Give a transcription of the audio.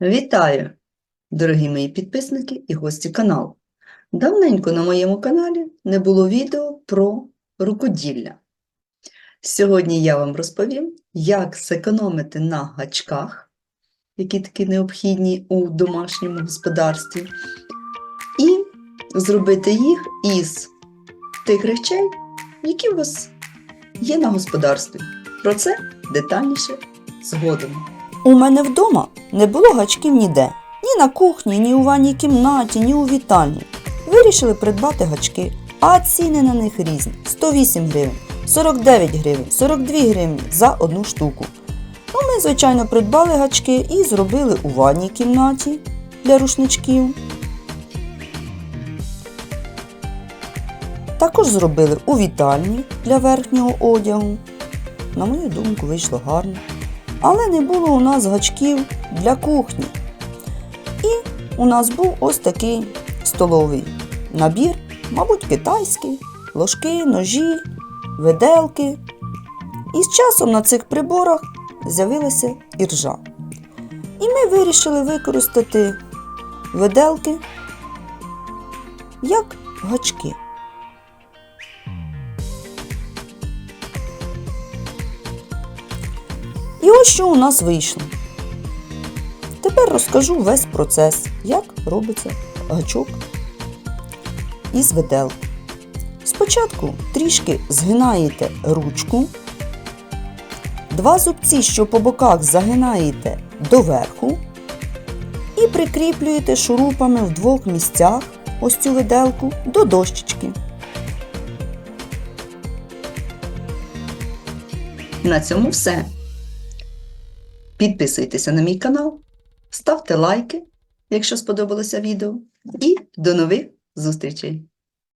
Вітаю, дорогі мої підписники і гості каналу. Давненько на моєму каналі не було відео про рукоділля. Сьогодні я вам розповім, як зекономити на гачках, які такі необхідні у домашньому господарстві, і зробити їх із тих речей, які у вас є на господарстві. Про це детальніше згодом. У мене вдома не було гачків ніде. Ні на кухні, ні у ванній кімнаті, ні у вітальні. Вирішили придбати гачки, а ціни на них різні: 108 гривень, 49 гривень, 42 гривні за одну штуку. Ну, ми, звичайно, придбали гачки і зробили у ванній кімнаті для рушничків. Також зробили у вітальні для верхнього одягу. На мою думку, вийшло гарно. Але не було у нас гачків для кухні. І у нас був ось такий столовий набір, мабуть, китайський, ложки, ножі, виделки. І з часом на цих приборах з'явилася іржа. І ми вирішили використати виделки як гачки. І ось що у нас вийшло. Тепер розкажу весь процес, як робиться гачок із виделки. Спочатку трішки згинаєте ручку, два зубці, що по боках загинаєте доверху, і прикріплюєте шурупами в двох місцях ось цю виделку до дощечки. На цьому все. Підписуйтеся на мій канал, ставте лайки, якщо сподобалося відео, і до нових зустрічей!